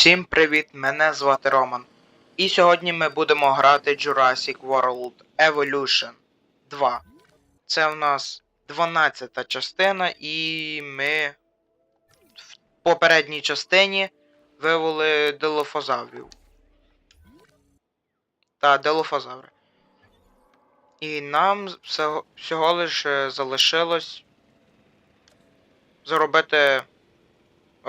Всім привіт! Мене звати Роман. І сьогодні ми будемо грати Jurassic World Evolution 2. Це в нас 12-та частина, і ми в попередній частині вивели Дилофозаврів. Та, Дилофозаври. І нам всього, лише залишилось зробити.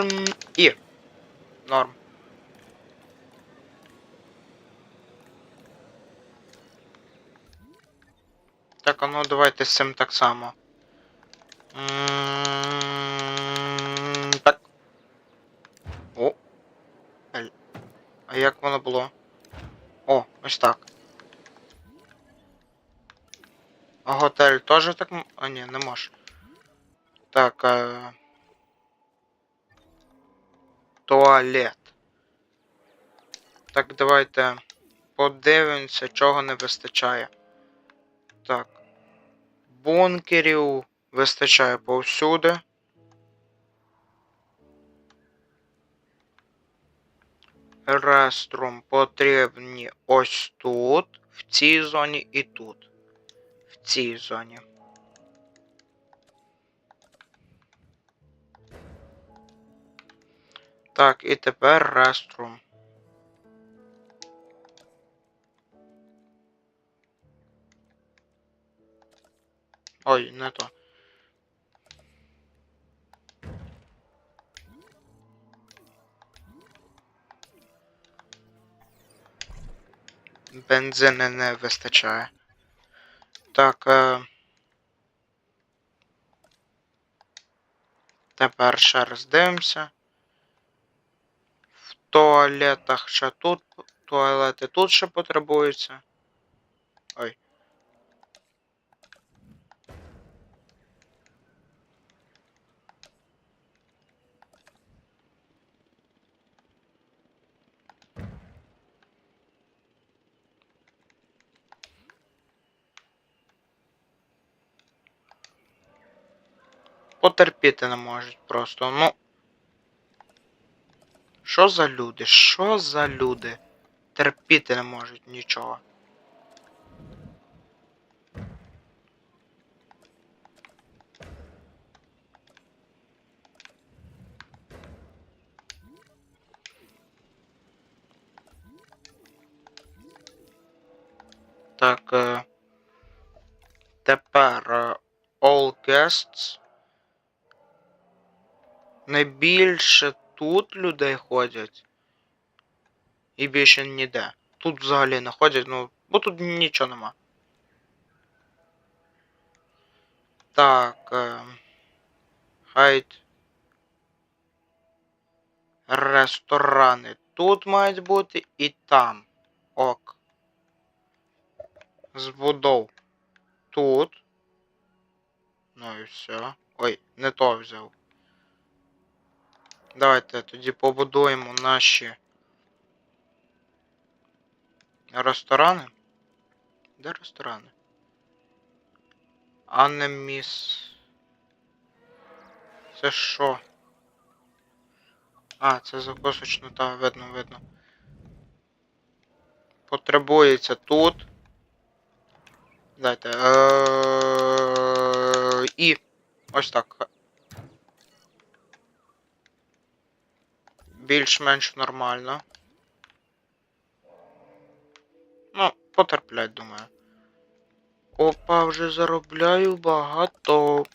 Норм і. Норм. Так, а ну давайте з цим так само. М -м так. О. А як воно було? О, ось так. А готель теж так... А ні, не може. Так, а... Туалет. Так, давайте подивимося, чого не вистачає. Так. Бункерів вистачає повсюди. Реструм потрібні ось тут, в цій зоні і тут. В цій зоні. Так, і тепер реструм. Ой, не то. Бензини не вистачає. Так. Е... Тепер ще раз. Туалетах ще тут. Туалети тут ще потребуються. Ой. Потерпіти не можуть просто. Ну. Що за люди? Що за люди? Терпіти не можуть нічого. Так. Е... Тепер е, All Guests. Найбільше тут людей ходять. І більше ніде. Тут взагалі не ходять, ну, бо тут нічого нема. Так. Е, хайт. Ресторани тут мають бути і там. Ок. Збудов. Тут. Ну і все. Ой, не то взяв. Давайте тоді побудуємо наші ресторани. Де ресторани? А не міс. Це що? А, це закусочно, та, видно, видно. Потребується тут. Дайте. Е, І ось так. Більш-менш нормально. Ну, потерплять, думаю. Опа, вже заробляю багато.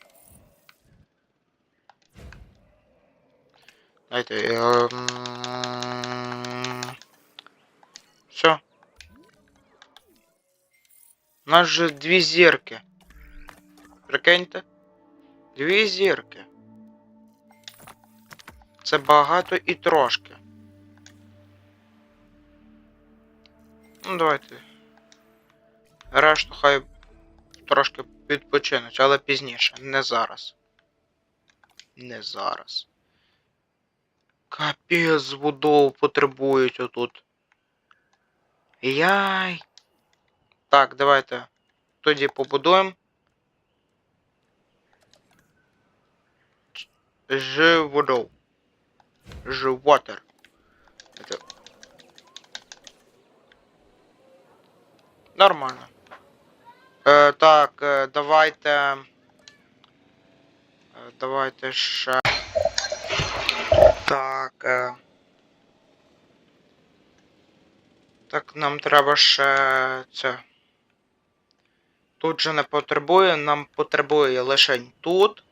Дайте. Ем... Все. У нас же дві зірки. Прикиньте. Дві зірки. Це багато і трошки. Ну, давайте. Решту хай трошки відпочинуть, але пізніше. Не зараз. Не зараз. Капець збудову потребують отут. Яй. Так, давайте. Тоді побудуємо. Живудов. Животер. Это... Нормально. Е, так, е, давайте. Е, давайте ще. Так. Е... Так, нам треба ще це. Тут же не потребує, нам потребує лише тут.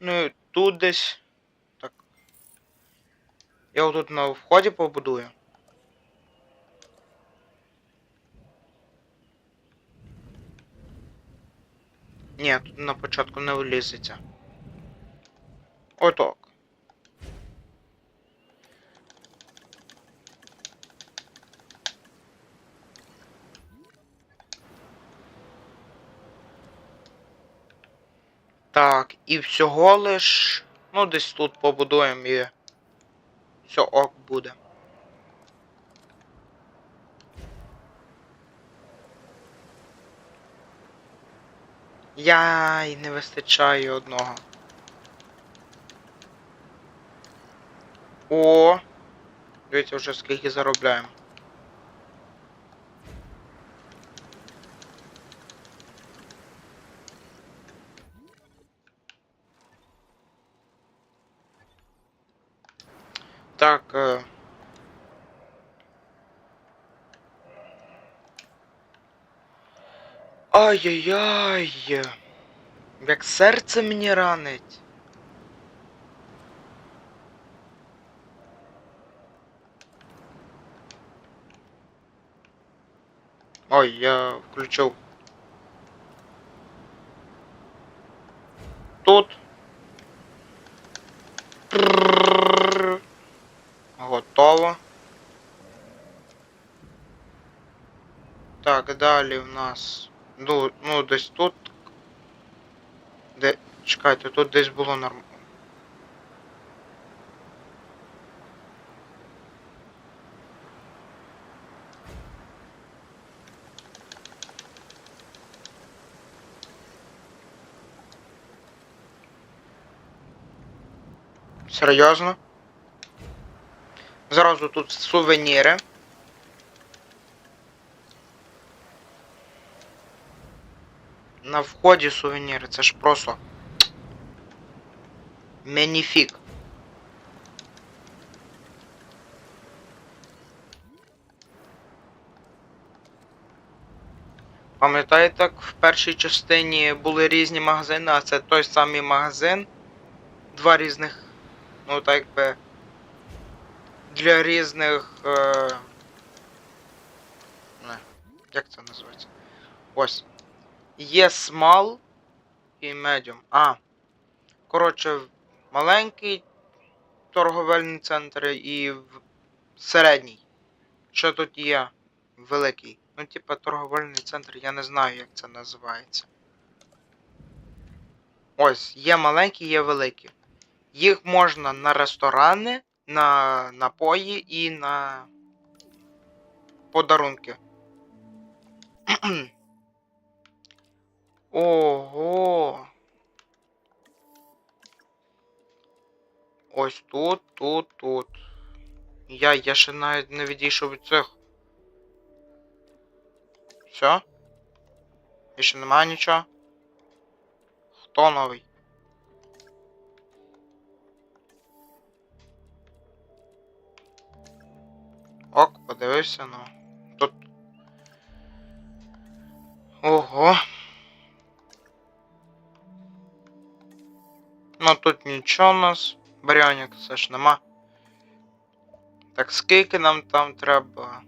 Ну і тут десь. Я отут на вході побудую. Ні, тут на початку не влізеться. Отак. Так, і всього лиш. Ну, десь тут побудуємо і. Все ок буде. Яй, не вистачає одного. О! Дивіться вже скільки заробляємо. Так. Е... Ай-яй-яй. Як серце мені ранить. Ой, я включив. Тут. Готово. Так, далі в нас. Ну, ну десь тут. Де. Чекайте, тут десь було норм. Серйозно? Зразу тут сувеніри. На вході сувеніри, це ж просто. Меніфік. Пам'ятаєте, як в першій частині були різні магазини, а це той самий магазин. Два різних. Ну так би. Для різних. Е... Не. Як це називається? Ось. Є small і medium. А. Коротше, маленький торговельний центр і в- середній. Що тут є? Великий. Ну, типа торговельний центр, я не знаю, як це називається. Ось, є маленькі, є великі. Їх можна на ресторани, на напої і на подарунки. Ого. Ось тут, тут, тут. Я, я ще навіть не відійшов від цих. Все? Більше немає нічого? Хто новий? Ок, подивився, ну. Тут. Ого. Тут нічого у нас. Баріонік все ж нема. Так скільки нам там треба?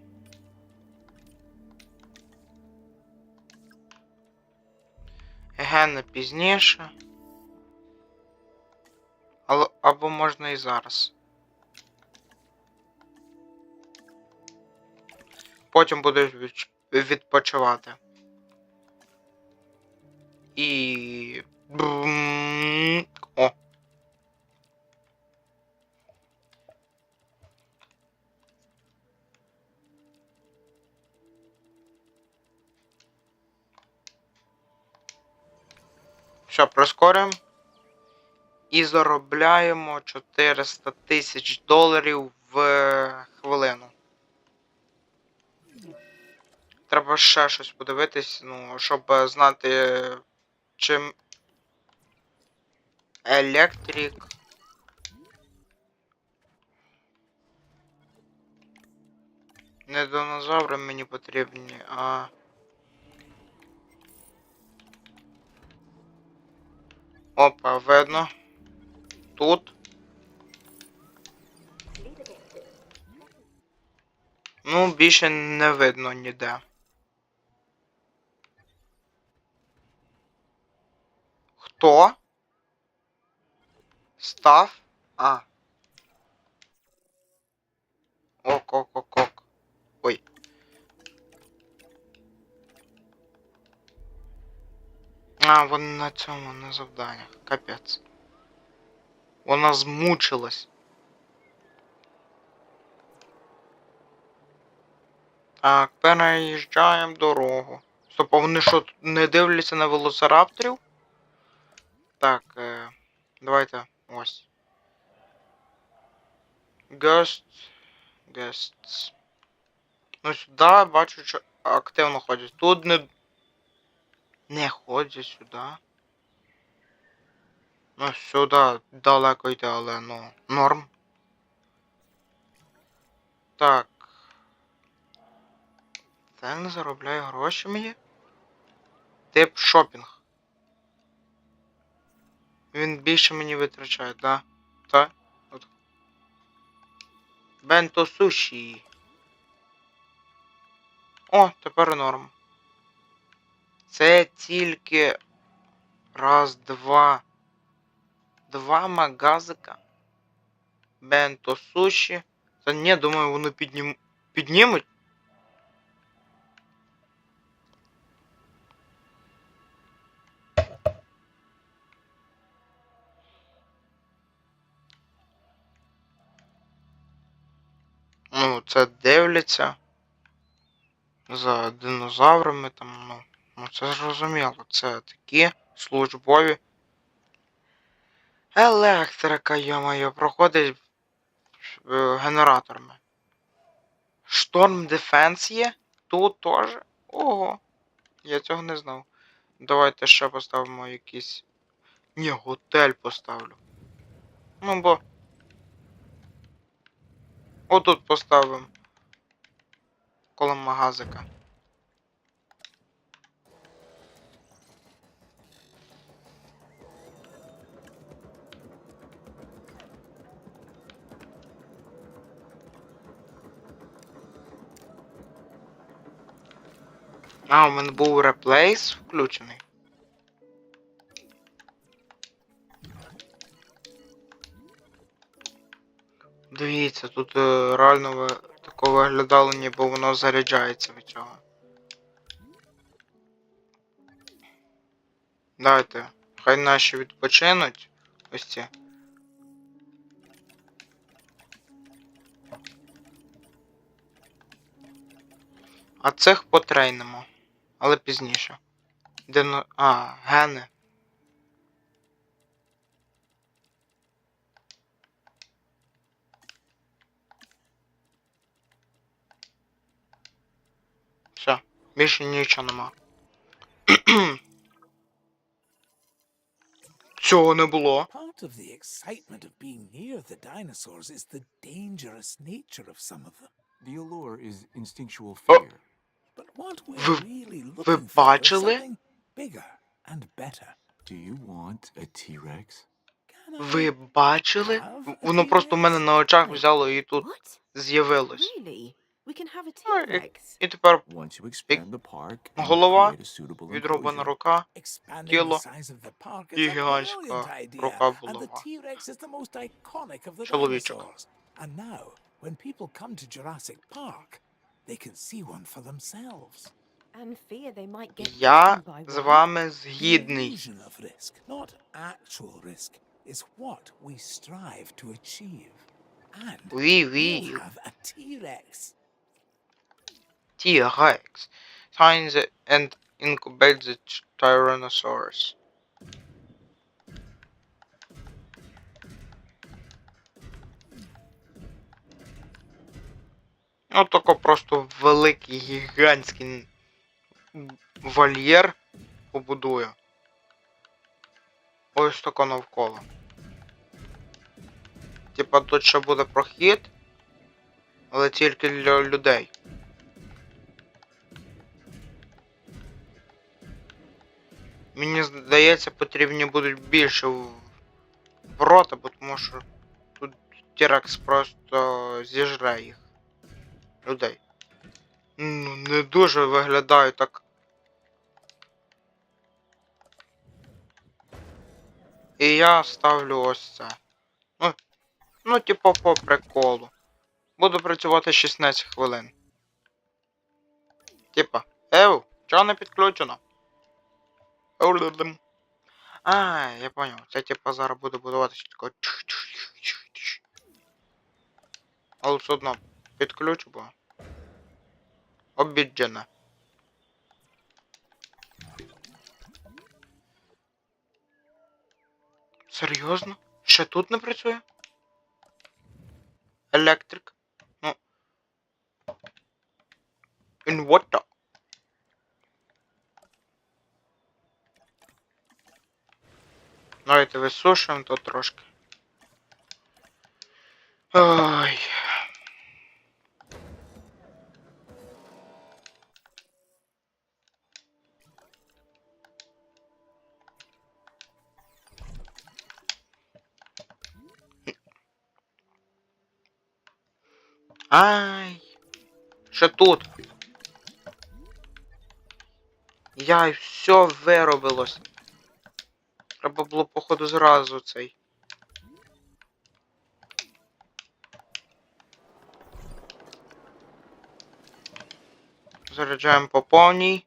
Гени пізніше. Або можна і зараз. потім будеш відпочивати. І. Бум. Все, прискорюємо. І заробляємо 400 тисяч доларів в хвилину. Треба ще щось подивитись, ну, щоб е, знати, чим електрик. Не динозаври мені потрібні, а. Опа, видно. Тут. Ну, більше не видно ніде. Хто? Став? А. Вона на цьому, на завданнях. Капець. Вона змучилась. Так, переїжджаємо дорогу. Стоп, а вони що, не дивляться на велоцирапторів? Так, е, давайте ось. Ghost. Guests. Ну сюди бачу, що активно ходять. Тут не. Не ходять сюди. Ну, сюди далеко йде, але ну, норм. Так. Це не заробляє гроші мені. Тип шопінг. Він більше мені витрачає, да? Так? От. Бенто суші. О, тепер норм. Це тільки раз, два. Два магазика. Бенто суші. Та ні, думаю, вони піднім... піднімуть. Ну, це дивляться. За динозаврами там, ну. Ну це зрозуміло. Це такі службові. Електрика, йо-моє, проходить е, генераторами. Шторм Дефенс є? Тут теж? Ого. Я цього не знав. Давайте ще поставимо якийсь. Ні, готель поставлю. Ну бо. Отут поставимо. Коло магазика. А, у мене був реплейс включений. Дивіться, тут е, реально таке виглядало, ніби воно заряджається від цього. Давайте. Хай наші відпочинуть. Ось ці. А цих потрейнемо. Але пізніше. Дино... А, гени. Все, більше нічого нема. Цього не було. Part of the excitement of being near the dinosaurs is the dangerous nature of some of them. The allure is instinctual Oh. fear. Ви- ви бачили? Ви бачили? Воно просто в мене на очах взяло і тут з'явилось. Oh. І тепер голова, enclosure, рука. Тіло і гігантська рука the Чоловічок. dinosaurs. And now, when people come to Jurassic Park, they can see one for themselves. And fear they might get Я bitten by з one. вами The згідний. illusion of risk, not actual risk, is what we strive to achieve. And Ві, we ві. have a T-Rex. T-Rex. Sign the and incubate the Tyrannosaurus. Ну, тако просто великий гігантський вольєр побудую. Ось тако навколо. Типа тут ще буде прохід, але тільки для людей. Мені здається, потрібні будуть більше ворота, бо тому що тут Тірекс просто зіжре їх. Людей. Ну, не дуже виглядає так. І я ставлю ось це. Ну, ну типу по приколу. Буду працювати 16 хвилин. Типа, ев, чого не підключено? А, я понял. Це типа зараз буде будуватися тако. Але все підключу, бо. Обіджена. Серйозно? Ще тут не працює? Електрик? Ну. Інвертор. Давайте висушуємо то трошки. Ой. Ай. Ще тут. Яй, все виробилось. Треба було, походу, зразу цей. Заряджаємо по повній.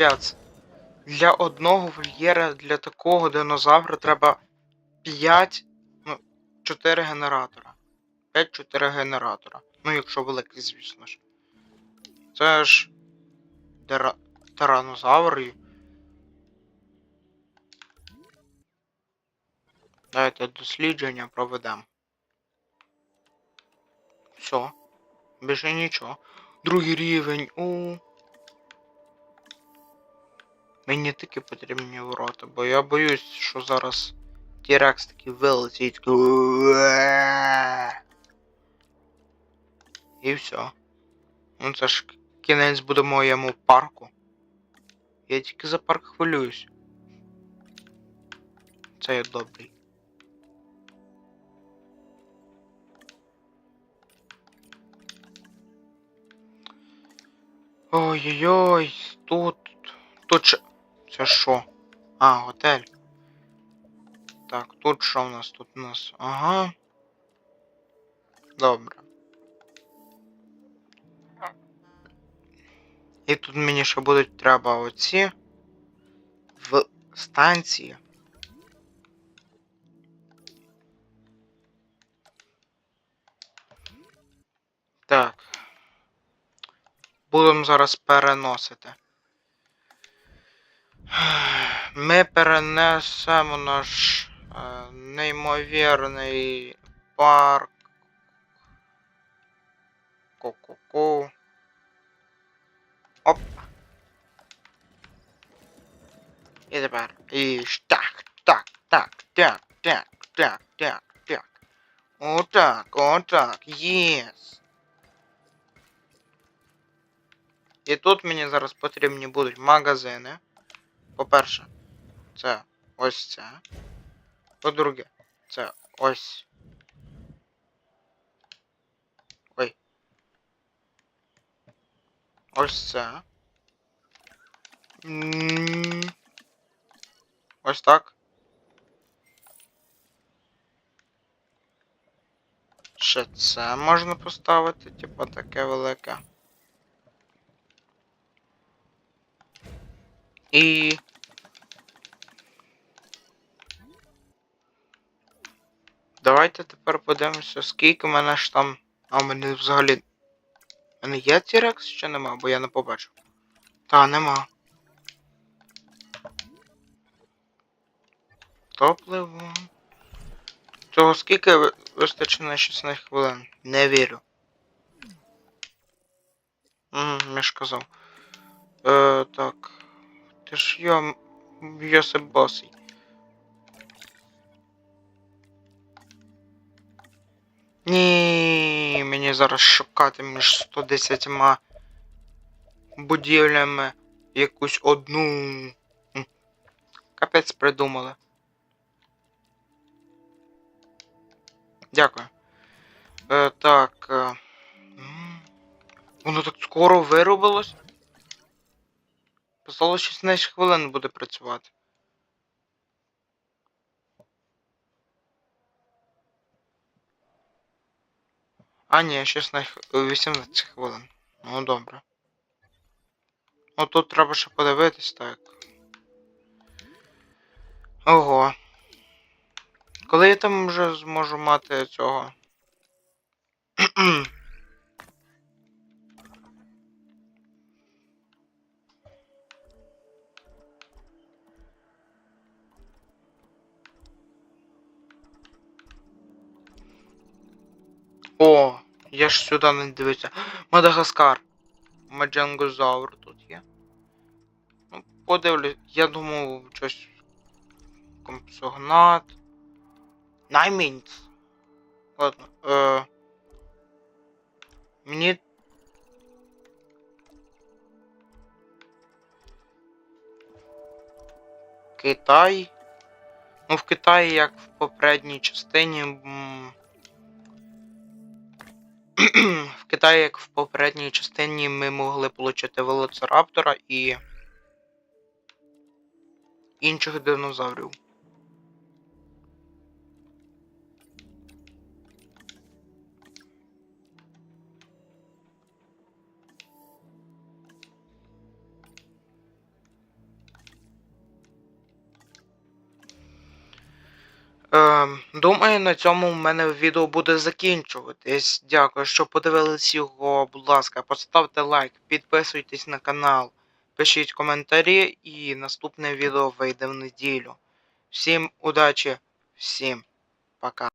Капець. Для одного вольєра для такого динозавра треба 5, ну, 4 генератора. 5-4 генератора. Ну, якщо великий, звісно ж. Це ж. Дера... Тиранозаври. Давайте дослідження проведемо. Все. Більше нічого. Другий рівень. У. Мені такі потрібні ворота, бо я боюсь, що зараз Тірекс такий вилетить. І все. Ну це ж кінець буде моєму парку. Я тільки за парк хвилююсь. Це я добрий. Ой-ой-ой, тут. Тут ще. Це що? А, готель. Так, тут що в нас? Тут у нас. Ага. Добре. І тут мені ще будуть треба оці в станції. Так. Будемо зараз переносити. Ми перенесемо наш е, неймовірний парк. Ку-ку-ку. Оп. І тепер. І ж так, так, так, так, так, так, так, так. Отак, отак, єс. І тут мені зараз потрібні будуть магазини. По-перше, це ось це. По-друге, це ось. Ой. Ось це. Ось так. Ще це можна поставити, типа таке велике. І... Давайте тепер подивимося, скільки в мене ж там. А в мене взагалі. В мене є T-Rex чи нема, бо я не побачив. Та, нема. Топливо. Цього скільки вистачить на 16 хвилин? Не вірю. Угу, я ж казав. Е, так. Ти ж я. Йосип босий. Ні, мені зараз шукати між 110 будівлями якусь одну. Капець придумали. Дякую. Е, так. Е, воно так скоро виробилось. Писало 16 хвилин буде працювати. А, ні, 16, 18 хвилин. Ну добре. Ну тут треба ще подивитись, так. Ого. Коли я там вже зможу мати цього? ж сюди не дивився. Мадагаскар. Маджангозавр тут є. Ну, подивлюсь, я думав, щось. Компсогнат. Наймінц. Ладно. Е... Мені. Китай. Ну, в Китаї, як в попередній частині. м, в Китаї, як в попередній частині, ми могли отримати велоцираптора і інших динозаврів. Ем, думаю, на цьому в мене відео буде закінчуватись. Дякую, що подивились його. Будь ласка, поставте лайк, підписуйтесь на канал, пишіть коментарі, і наступне відео вийде в неділю. Всім удачі, всім пока.